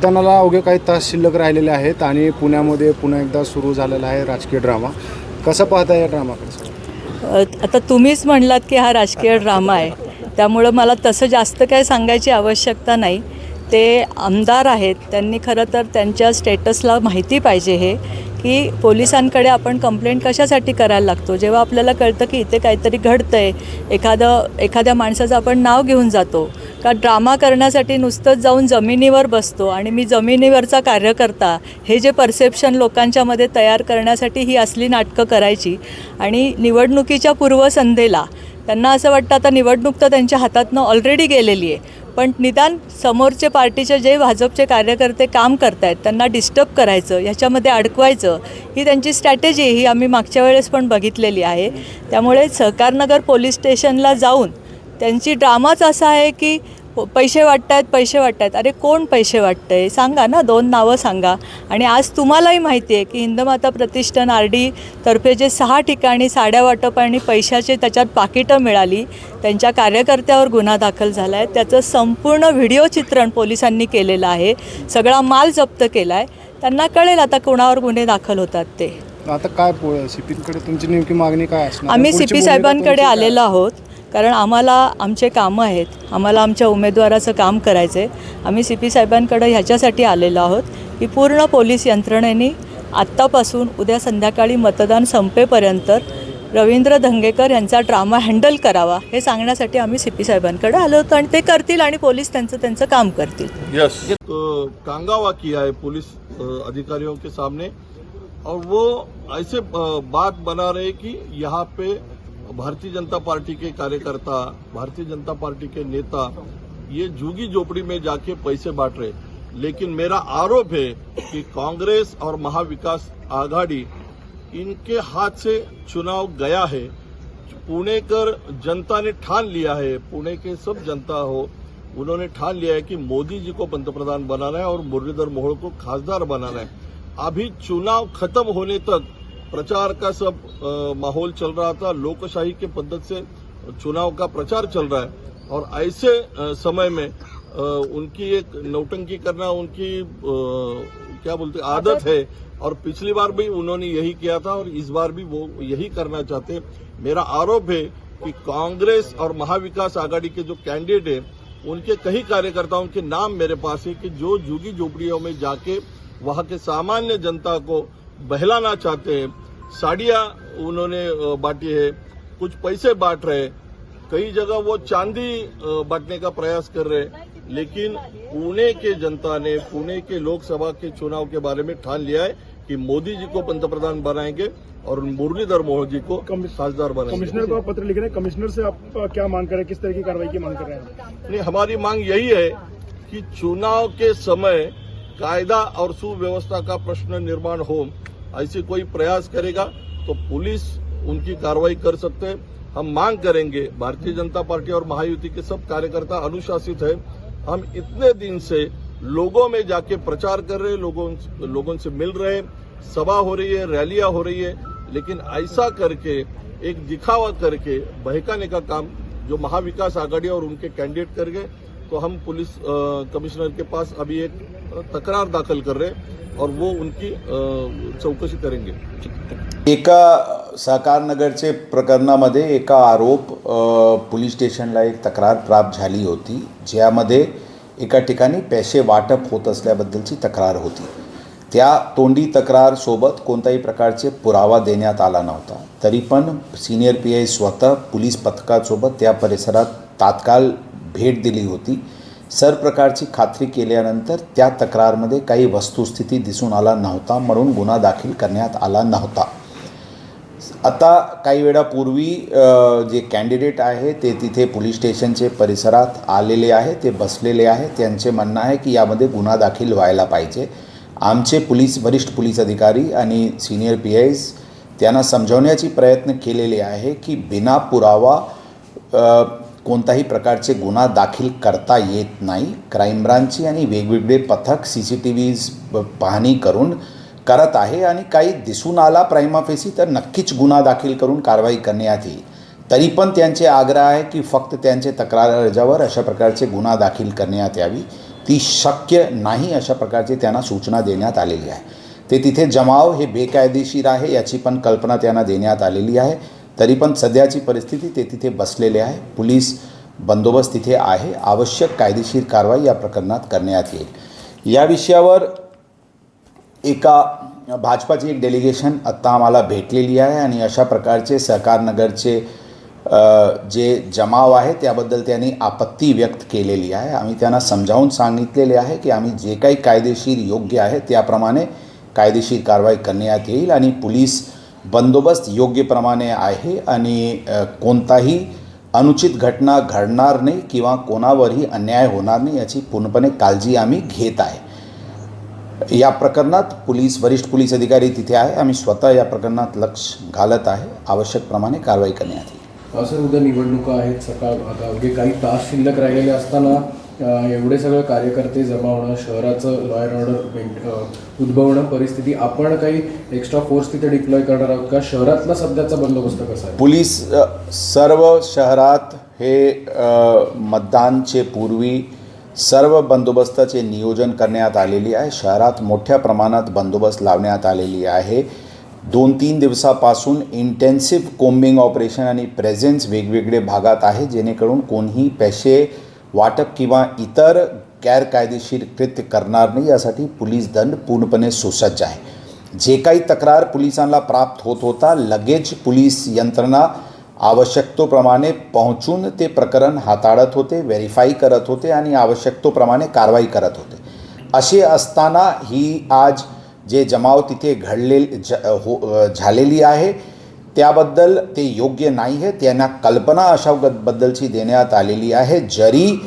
मतदानाला अवघे काही तास शिल्लक राहिलेले आहेत आणि पुण्यामध्ये पुन्हा एकदा सुरू झालेला आहे राजकीय ड्रामा. कसं पाहता या ड्रामाकडे आता तुम्हीच म्हणलात की हा राजकीय ड्रामा आहे. त्यामुळं मला तसं जास्त काय सांगायची आवश्यकता नाही. ते आमदार आहेत त्यांनी खरं तर त्यांच्या स्टेटसला माहिती पाहिजे हे की पोलिसांकडे आपण कंप्लेंट कशासाठी करायला लागतो? जेव्हा आपल्याला कळतं की इथे काहीतरी घडतं आहे एखादं एखाद्या माणसाचं आपण नाव घेऊन जातो का ड्रामा करण्यासाठी नुसतंच जाऊन जमिनीवर बसतो आणि मी जमिनीवरचा कार्यकर्ता हे जे परसेप्शन लोकांच्यामध्ये तयार करण्यासाठी ही असली नाटकं करायची आणि निवडणुकीच्या पूर्वसंध्येला त्यांना असं वाटतं आता निवडणूक तर त्यांच्या हातातनं ऑलरेडी गेलेली आहे पण निदान समोरचे पार्टीचे जे भाजपचे कार्यकर्ते काम करतायत त्यांना डिस्टर्ब करायचं ह्याच्यामध्ये अडकवायचं ही त्यांची स्ट्रॅटेजी ही आम्ही मागच्या वेळेस पण बघितलेली आहे. त्यामुळे सहकारनगर पोलीस स्टेशनला जाऊन त्यांची ड्रामाच असा आहे की पैसे वाटतायत पैसे वाटतायत. अरे कोण पैसे वाटतंय? सांगा ना दोन नावं सांगा. आणि आज तुम्हालाही माहिती आहे की हिंदमाता प्रतिष्ठान आर डी तर्फे जे सहा ठिकाणी साड्या वाटप आणि पैशाचे त्याच्यात पाकिटं मिळाली त्यांच्या कार्यकर्त्यावर गुन्हा दाखल झाला आहे त्याचं संपूर्ण व्हिडिओ चित्रण पोलिसांनी केलेलं आहे. सगळा माल जप्त केला आहे त्यांना कळेल आता कोणावर गुन्हे दाखल होतात ते. आता काय सीपीकडे तुमची नेमकी मागणी काय असणार? आम्ही सी पी साहेबांकडे? आलेलो आहोत. कारण आम्हाला आमचे कामं आहेत. आम्हाला आमच्या उमेदवाराचं काम करायचं आहे आम्ही सी पी साहेबांकडे ह्याच्यासाठी आलेलो आहोत की पूर्ण पोलीस यंत्रणेने आत्तापासून उद्या संध्याकाळी मतदान संपेपर्यंत रवींद्र धंगेकर यांचा ड्रामा हँडल करावा हे सांगण्यासाठी आम्ही सी पी साहेबांकडे आलो होतो आणि ते करतील आणि पोलीस त्यांचं त्यांचं काम करतील. यस तो टांगावा किया है पुलिस अधिकारियों के सामने और वो ऐसे बात बना रहे कि यहाँ पे भारतीय जनता पार्टी के कार्यकर्ता, भारतीय जनता पार्टी के नेता, ये झुगी झोपड़ी में जाके पैसे बांट रहे लेकिन मेरा आरोप है कि कांग्रेस और महाविकास आघाड़ी इनके हाथ से चुनाव गया है। पुणे कर जनता ने ठान लिया है। पुणे के सब जनता हो, उन्होंने ठान लिया है कि मोदी जी को पंतप्रधान बनाना है और मुरलीधर मोहोळ को खासदार बनाना है। अभी चुनाव खत्म होने तक प्रचार का सब माहौल चल रहा था लोकशाही के पद्धत से चुनाव का प्रचार चल रहा है। और ऐसे समय में उनकी एक नौटंकी करना उनकी क्या बोलते आदत है। और पिछली बार भी उन्होंने यही किया था और इस बार भी वो यही करना चाहते मेरा आरोप है कि कांग्रेस और महाविकास आघाड़ी के जो कैंडिडेट है उनके कई कार्यकर्ताओं के नाम मेरे पास है कि जो झुगी झोपड़ियों में जाके वहाँ के सामान्य जनता को बहलाना चाहते हैं। साड़ियाँ उन्होंने बांटी है कुछ पैसे बांट रहे कई जगह वो चांदी बांटने का प्रयास कर रहे लेकिन पुणे के जनता ने पुणे के लोकसभा के चुनाव के बारे में ठान लिया है कि मोदी जी को पंतप्रधान बनाएँगे और मुरलीधर मोहन जी को खासदार बनाएँगे। कमिश्नर को आप पत्र लिख रहे हैं कमिश्नर से आप क्या मांग कर रहे हैं? किस तरह की कार्रवाई की मांग कर रहे हैं? नहीं हमारी मांग यही है कि चुनाव के समय कायदा और सुव्यवस्था का प्रश्न निर्माण हो। ऐसे कोई प्रयास करेगा तो पुलिस उनकी कार्रवाई कर सकते हैं। हम मांग करेंगे, भारतीय जनता पार्टी और महायुति के सब कार्यकर्ता अनुशासित है। हम इतने दिन से लोगों में जाके प्रचार कर रहे लोगों लोगों से मिल रहे सभा हो रही है, रैलियाँ हो रही है, लेकिन ऐसा करके, एक दिखावा करके बहकाने का काम जो महाविकास आघाड़ी और उनके कैंडिडेट कर गए तो हम पुलिस कमिश्नर के पास अभी एक तक्रार दाखल कर रहे और वो उनकी चौकशी करेंगे। एका सहकार नगरचे प्रकरणामध्ये एका आरोप पोलीस स्टेशनला एक तक्रार प्राप्त झाली होती ज्यामध्ये एका ठिकाणी पैसे वाटप होत असल्याबद्दलची तक्रार होती. त्या तोंडी तक्रारसोबत कोणत्याही प्रकारचे पुरावा देण्यात आला नव्हता. तरी पण सिनियर पी आय स्वतः पोलीस पथकासोबत त्या परिसरात तात्काळ भेट दिली होती. सर प्रकारची खात्री केल्यानंतर त्या तक्रारमध्ये काही वस्तुस्थिती दिसून आला नव्हता म्हणून गुन्हा दाखल करण्यात आला नव्हता. आता काही वेळापूर्वी जे कॅन्डिडेट आहे ते तिथे पोलीस स्टेशनचे परिसरात आलेले आहे ते बसलेले आहे. त्यांचे म्हणणं आहे की यामध्ये गुन्हा दाखल व्हायला पाहिजे. आमचे पोलीस वरिष्ठ पोलीस अधिकारी आणि सिनियर पी आयज त्यांना समजवण्याची प्रयत्न केलेले आहे की बिना पुरावा कोणताही प्रकारचे गुन्हा दाखल करता येत नाही. क्राईम ब्रांचची आणि वेगवेगळे पथक सी सी टी व्हीज पाहणी करून करत आहे आणि काही दिसून आला प्राईमाफेसी तर नक्कीच गुन्हा दाखल करून कारवाई करण्यात येईल तरी पण त्यांचे आग्रह आहे की फक्त त्यांचे तक्रार अर्जावर अशा प्रकारचे गुन्हा दाखल करण्यात यावी. ती शक्य नाही अशा प्रकारची त्यांना सूचना देण्यात आलेली आहे. ते तिथे जमाव हे बेकायदेशीर आहे याची पण कल्पना त्यांना देण्यात आलेली आहे. तरी पण सध्याची परिस्थिती ते तिथे बसलेले आहे. पोलीस बंदोबस्त तिथे आहे. आवश्यक कायदेशीर कारवाई या प्रकरणात करण्यात येईल. या विषयावर एका भाजपाची एक डेलिगेशन आत्ता आम्हाला भेटलेली आहे आणि अशा प्रकारचे सहकारनगरचे जे जमाव आहे त्याबद्दल त्यांनी आपत्ती व्यक्त केलेली आहे. आम्ही त्यांना समजावून सांगितलेले आहे की आम्ही जे काही कायदेशीर योग्य आहे त्याप्रमाणे कायदेशीर कारवाई करण्यात येईल आणि पोलीस बंदोबस्त योग्यप्रमाणे आहे आणि कोणताही अनुचित घटना घडणार नाही किंवा कोणावरही अन्याय होणार नाही याची पूर्णपणे काळजी आम्ही घेत आहे. या प्रकरणात पोलीस वरिष्ठ पोलीस अधिकारी तिथे आहे. आम्ही स्वतः या प्रकरणात लक्ष घालत आहे. आवश्यकप्रमाणे कारवाई करण्यात येईल. असं उद्या निवडणुका आहेत सकाळ अवघे काही तास शिल्लक राहिलेले असताना एवढे सगळे कार्यकर्ते जमा होणं शहराचं लॉ अँड ऑर्डर उद्भवणं परिस्थिती आपण काही एक्स्ट्रा फोर्स तिथे डिप्लॉय करणार आहोत? का शहरातला सध्याचा बंदोबस्त कसा आहे? पोलीस सर्व शहरात हे मतदानचे पूर्वी सर्व बंदोबस्ताचे नियोजन करण्यात आलेली आहे. शहरात मोठ्या प्रमाणात बंदोबस्त लावण्यात आलेली आहे. दोन तीन दिवसापासून इंटेन्सिव्ह कोम्बिंग ऑपरेशन आणि प्रेझेन्स वेगवेगळे भागात आहे. जेणेकरून कोणीही पैसे वाटप किंवा इतर गैरकायदेशीर कृत्य करणार नाही यासाठी पोलीस दंड पूर्णपणे सुसज्ज आहे. जे काही तक्रार पोलिसांना प्राप्त होत होता लगेच पोलीस यंत्रणा आवश्यकतोप्रमाणे पोहोचून ते प्रकरण हाताळत होते व्हेरीफाय करत होते आणि आवश्यकतोप्रमाणे कारवाई करत होते. असे असताना ही आज जे जमाव तिथे घडले ज हो झालेली आहे त्याबद्दल ते योग्य नाही आहे त्यांना कल्पना अशा ग- बद्दलची देण्यात आलेली आहे. जरी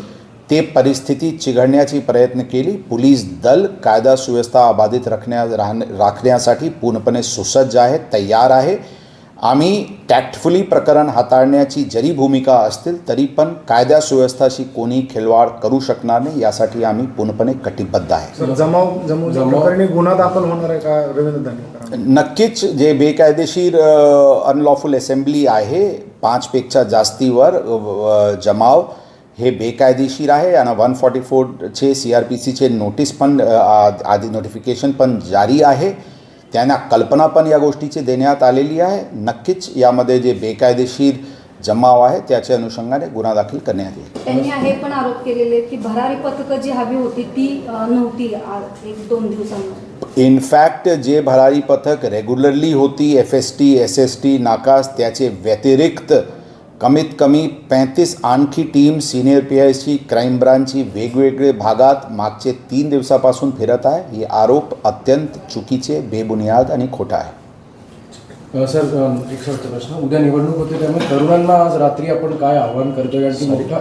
ते परिस्थिती चिघळण्याची प्रयत्न केली पोलीस दल कायदा सुव्यवस्था अबाधित राखण्या राहण राखण्यासाठी पूर्णपणे सुसज्ज आहे तयार आहे. आम्ही टॅक्टफुली प्रकरण हाताळण्याची जरी भूमिका असतील तरी पण कायदा सुव्यवस्थाशी कोणी खिलवाड करू शकणार नाही यासाठी आम्ही पूर्णपणे कटिबद्ध आहे. जमाव जमाव गुन्हा दाखल होणार आहे का रवींद्र नक्कीच जे बेकायदेशीर अनलॉफुल असेंब्ली आहे पाचपेक्षा जास्तीवर जमाव हे बेकायदेशीर आहे. आणि वन फॉर्टी फोरचे सी आर पी सीचे नोटीस पण आ- आधी नोटिफिकेशन पण जारी आहे. त्यांना कल्पना पण या गोष्टीची देण्यात आलेली आहे. नक्कीच यामध्ये जे बेकायदेशीर जमाव आहे त्याच्या अनुषंगाने गुन्हा दाखल करण्यात येईल. त्यांनी आहे पण आरोप केलेले की भरारी पथकं जी हवी होती ती नव्हती एक दोन दिवसांमध्ये. इनफॅक्ट जे भरारी पथक रेग्युलरली होती F S T S S T नाकास त्याचे व्यतिरिक्त कमीत कमी पैंतीस आणखी team senior P I C crime ब्रांचची वेगवेगळे भागात मागचे तीन दिवसापासून फिरत आहे. हे आरोप अत्यंत चुकीचे बेबुनियाद आणि खोटा आहे. सर एक प्रश्न. उद्या निवडणूक होते त्यामुळे तरुणांना आज रात्री आपण काय आव्हान करतोय? कारण की मोठा